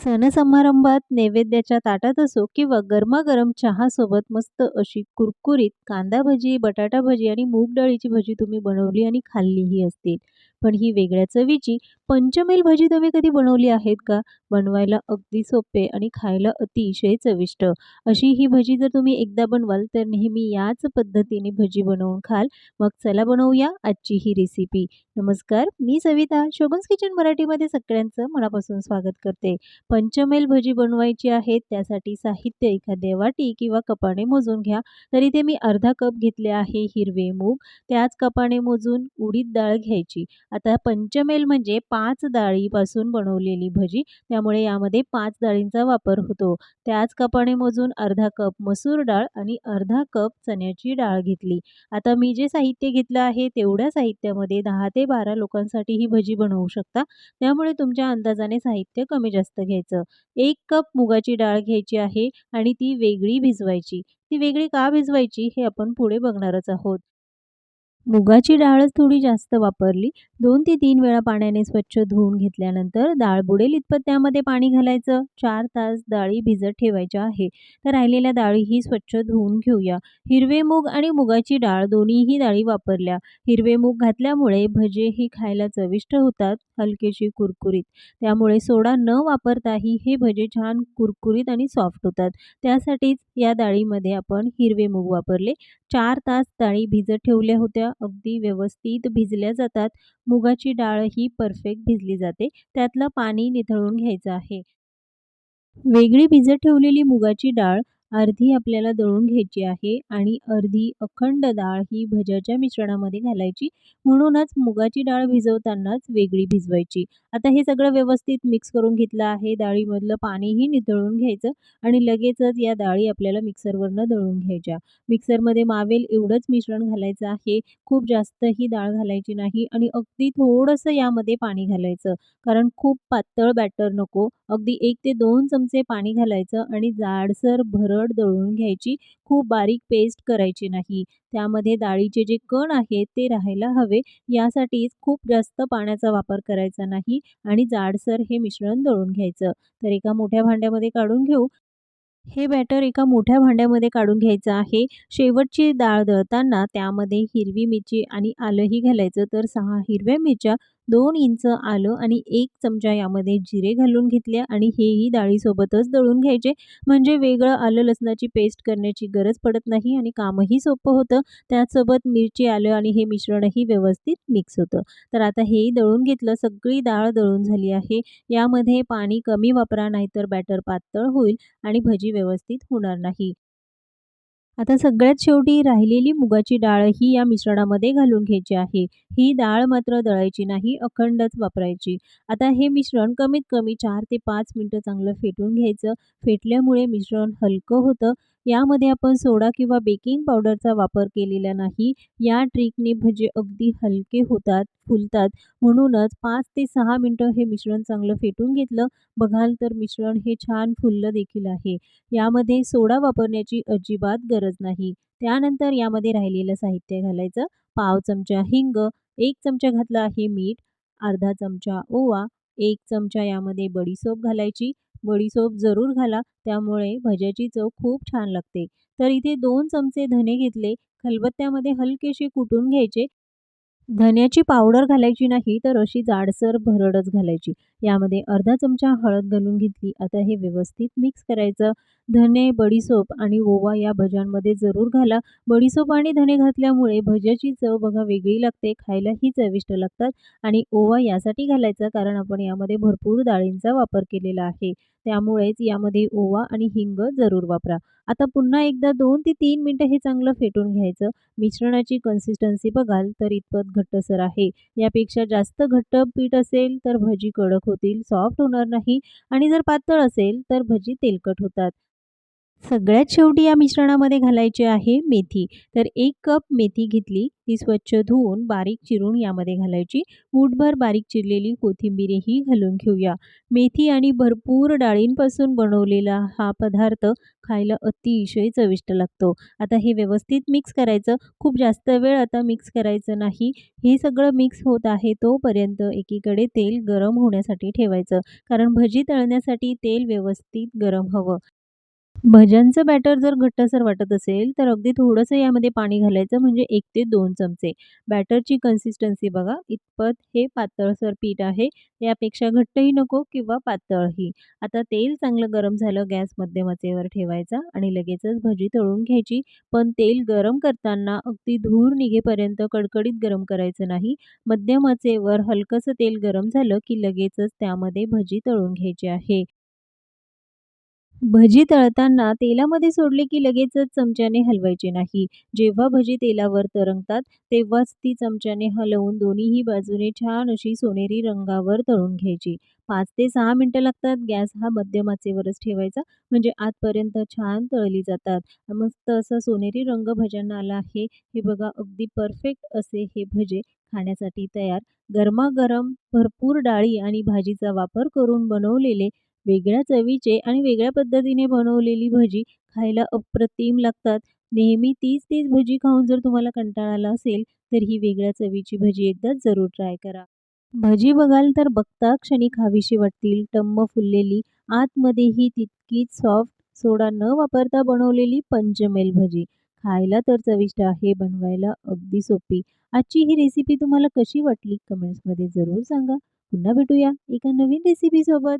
सण-समारंभात नैवेद्याच्या ताटात असो किंवा गरमागरम चहासोबत मस्त अशी कुरकुरीत कांदा भजी, बटाटा भजी आणि मूग डाळीची भजी तुम्ही बनवली आणि खाल्लीही असतील. पण ही वेगळ्या चवीची पंचमेल भजी तुम्ही कधी बनवली आहेत का? बनवायला अगदी सोपे आणि खायला अतिशय चविष्ट. अशी ही भजी जर तुम्ही एकदा बनवाल तर नेहमी याच पद्धतीने भजी बनवून खाल. मग चला बनवूया आजची ही रेसिपी. नमस्कार, मी सविता. शोभन्स किचन मराठीमध्ये सगळ्यांचं मनापासून स्वागत करते. पंचमेल भजी बनवायची आहे त्यासाठी साहित्य एखाद्या वाटी किंवा कपाने मोजून घ्या. तर इथे मी अर्धा कप घेतले आहे हिरवे मूग, त्याच कपाने मोजून उडीद डाळ घ्यायची. आता पंचमेल म्हणजे पा पाच डाळीपासून बनवलेली भजी, त्यामुळे यामध्ये पाच डाळींचा वापर होतो. त्याच कपाने मोजून अर्धा कप मसूर डाळ आणि अर्धा कप चण्याची डाळ घेतली. आता मी जे साहित्य घेतलं आहे तेवढ्या साहित्यामध्ये दहा ते 12 लोकांसाठी ही भजी बनवू शकता. त्यामुळे तुमच्या अंदाजाने साहित्य कमी जास्त घ्यायचं. एक कप मुगाची डाळ घ्यायची आहे आणि ती वेगळी भिजवायची. ती वेगळी का भिजवायची हे आपण पुढे बघणारच आहोत. मुगाची डाळच थोडी जास्त वापरली. दोन ते तीन वेळा पाण्याने स्वच्छ धुवून घेतल्यानंतर डाळ बुडेल इतपत त्यामध्ये पाणी घालायचं. चार तास डाळी भिजत ठेवायच्या आहे. तर राहिलेल्या डाळीही स्वच्छ धुवून घेऊया. हिरवे मूग आणि मुगाची डाळ दोन्हीही डाळी वापरल्या. हिरवे मूग घातल्यामुळे भजेही खायला चविष्ट होतात, हलकेशी कुरकुरीत. त्यामुळे सोडा न वापरताही हे भजे छान कुरकुरीत आणि सॉफ्ट होतात. त्यासाठीच या डाळीमध्ये आपण हिरवे मूग वापरले. चार तास डाळी भिजत ठेवल्या होत्या. अगदी व्यवस्थित भिजल्या जातात. मुगाची डाळ ही परफेक्ट भिजली जाते. त्यातलं पाणी निथळून घ्यायचं आहे. वेगळी भिजत ठेवलेली मुगाची डाळ अर्धी आपल्याला दळून घ्यायची आहे आणि अर्धी अखंड डाळ ही भज्याच्या मिश्रणामध्ये घालायची. म्हणूनच मुगाची डाळ भिजवतानाच वेगळी भिजवायची. आता हे सगळं व्यवस्थित मिक्स करून घेतलं आहे. डाळीमधलं पाणीही निथळून घ्यायचं आणि लगेचच या डाळी आपल्याला मिक्सरवरनं दळून घ्यायच्या. मिक्सरमध्ये मावेल एवढंच मिश्रण घालायचं आहे. खूप जास्तही डाळ घालायची नाही आणि अगदी थोडंसं यामध्ये पाणी घालायचं. कारण खूप पातळ बॅटर नको. अगदी एक ते दोन चमचे पाणी घालायचं आणि जाडसर भरड दळून घ्यायची. खूप बारीक पेस्ट करायची नाही. त्यामध्ये डाळीचे जे कण आहेत ते राहायला हवे यासाठीच खूप जास्त पाण्याचा वापर करायचा नाही आणि जाडसर हे मिश्रण दळून घ्यायचं. तर एका मोठ्या भांड्यामध्ये काढून घेऊ. हे बॅटर एका मोठ्या भांड्यामध्ये काढून घ्यायचं आहे. शेवटची डाळ दळताना त्यामध्ये हिरवी मिरची आणि आलंही घालायचं. तर सहा हिरव्या मिरच्या, दोन इंच आलं आणि एक चमचा यामध्ये जिरे घालून घेतले आणि हेही डाळीसोबतच दळून घ्यायचे. म्हणजे वेगळं आलं लसणाची पेस्ट करण्याची गरज पडत नाही आणि कामही सोपं होतं. त्याचसोबत मिरची, आलं आणि हे मिश्रणही व्यवस्थित मिक्स होतं. तर आता हेही दळून घेतलं. सगळी डाळ दळून झाली आहे. यामध्ये पाणी कमी वापरा नाहीतर बॅटर पातळ होईल आणि भजी व्यवस्थित होणार नाही. आता सगळ्यात शेवटी राहिलेली मुगाची डाळ ही या मिश्रणामध्ये घालून घ्यायची आहे. ही डाळ मात्र दळायची नाही, अखंडच वापरायची. आता हे मिश्रण कमीत कमी चार ते पाच मिनटं चांगलं फेटून घ्यायचं. फेटल्यामुळे मिश्रण हलकं होतं. यामध्ये आपण सोडा किंवा बेकिंग पावडरचा वापर केलेला नाही. या ट्रिकने भजे अगदी हलके होतात, फुलतात. म्हणूनच पाच ते सहा मिनटं हे मिश्रण चांगलं फेटून घेतलं. बघाल तर मिश्रण हे छान फुललं देखील आहे. यामध्ये सोडा वापरण्याची अजिबात गरज नाही. त्यानंतर यामध्ये राहिलेलं साहित्य घालायचं. पाव चमचा हिंग, एक चमचा घातला आहे मीठ, अर्धा चमचा ओवा, एक चमचा यामध्ये बडीसोप घालायची. बडीसोप जरूर घाला. त्यामुळे भज्याची चव खूप छान लागते. तर इथे दोन चमचे धने घेतले. खलबत्त्यामध्ये हलकेसे कुटून घ्यायचे. धन्याची पावडर घालायची नाही तर अशी जाडसर भरडच घालायची. यामध्ये अर्धा चमचा हळद घालून घेतली. आता हे व्यवस्थित मिक्स करायचं. धने, बडीसोप आणि ओवा या भज्यांमध्ये जरूर घाला. बडीसोप आणि धने घातल्यामुळे भज्याची चव बघा वेगळी लागते. खायलाही चविष्ट लागतात आणि ओवा यासाठी घालायचा कारण आपण यामध्ये भरपूर डाळींचा वापर केलेला आहे. त्यामुळेच यामध्ये ओवा आणि हिंग जरूर वापरा. आता पुन्हा एकदा दोन ते तीन मिनटं हे चांगलं फेटून घ्यायचं. मिश्रणाची कन्सिस्टन्सी बघाल तर इतपत घट्टसर आहे. यापेक्षा जास्त घट्ट पीठ असेल तर भजी कडक होतील, सॉफ्ट होणार नाही आणि जर पातळ असेल तर भजी तेलकट होतात. सगळ्यात शेवटी या मिश्रणामध्ये घालायची आहे मेथी. तर एक कप मेथी घेतली, ती स्वच्छ धुवून बारीक चिरून यामध्ये घालायची. मूठभर बारीक चिरलेली कोथिंबीरही घालून घेऊया. मेथी आणि भरपूर डाळींपासून बनवलेला हा पदार्थ खायला अतिशय चविष्ट लागतो. आता हे व्यवस्थित मिक्स करायचं. खूप जास्त वेळ आता मिक्स करायचं नाही. हे सगळं मिक्स होत आहे तोपर्यंत एकीकडे तेल गरम होण्यासाठी ठेवायचं. कारण भजी तळण्यासाठी तेल व्यवस्थित गरम हवं. भज्यांचं बॅटर जर घट्टसर वाटत असेल, तर अगदी थोडंसं यामध्ये पाणी घालायचं म्हणजे एक ते दोन चमचे. बॅटरची कन्सिस्टन्सी बघा, इतपत हे पातळसर पीठ आहे. यापेक्षा घट्टही नको किंवा पातळही. आता तेल चांगलं गरम झालं, गॅस मध्यमाचेवर ठेवायचा आणि लगेचच भजी तळून घ्यायची. पण तेल गरम करताना अगदी धूर निघेपर्यंत कडकडीत गरम करायचं नाही. मध्यमाचेवर हलकंसं तेल गरम झालं, की लगेचच त्यामध्ये भजी तळून घ्यायची आहे. भजी तळताना तेलामध्ये सोडली की लगेचच चमच्याने हलवायचे नाही. जेव्हा भजी तेलावर तरंगतात, तेव्हाच ती चमच्याने हलवून दोन्हीही बाजूने छान अशी सोनेरी रंगावर तळून घ्यायची. पाच ते सहा मिनटं लागतात. गॅस हा मध्यम आचेवरच ठेवायचा, म्हणजे आतपर्यंत छान तळली जातात. मस्त असा सोनेरी रंग भज्यांना आला आहे. हे बघा, अगदी परफेक्ट असे हे भजे खाण्यासाठी तयार. गरमागरम भरपूर डाळी आणि भाजीचा वापर करून बनवलेले वेगळ्या चवीचे आणि वेगळ्या पद्धतीने बनवलेली भजी खायला अप्रतिम लागतात. नेहमी तीच-तीच भजी खाऊन जर तुम्हाला कंटाळा आला असेल, तर ही वेगळ्या चवीची भजी एकदा जरूर ट्राय करा. भजी बघाल तर बघता क्षणी खावीशी वाटतील. टम्म फुललेली, आतमध्येही तितकीच सॉफ्ट, सोडा न वापरता बनवलेली पंचमेल भजी. खायला तर चविष्ट आहे, बनवायला अगदी सोपी. आजची ही रेसिपी तुम्हाला कशी वाटली? कमेंट्समध्ये जरूर सांगा. पुन्हा भेटूया एका नवीन रेसिपीसोबत.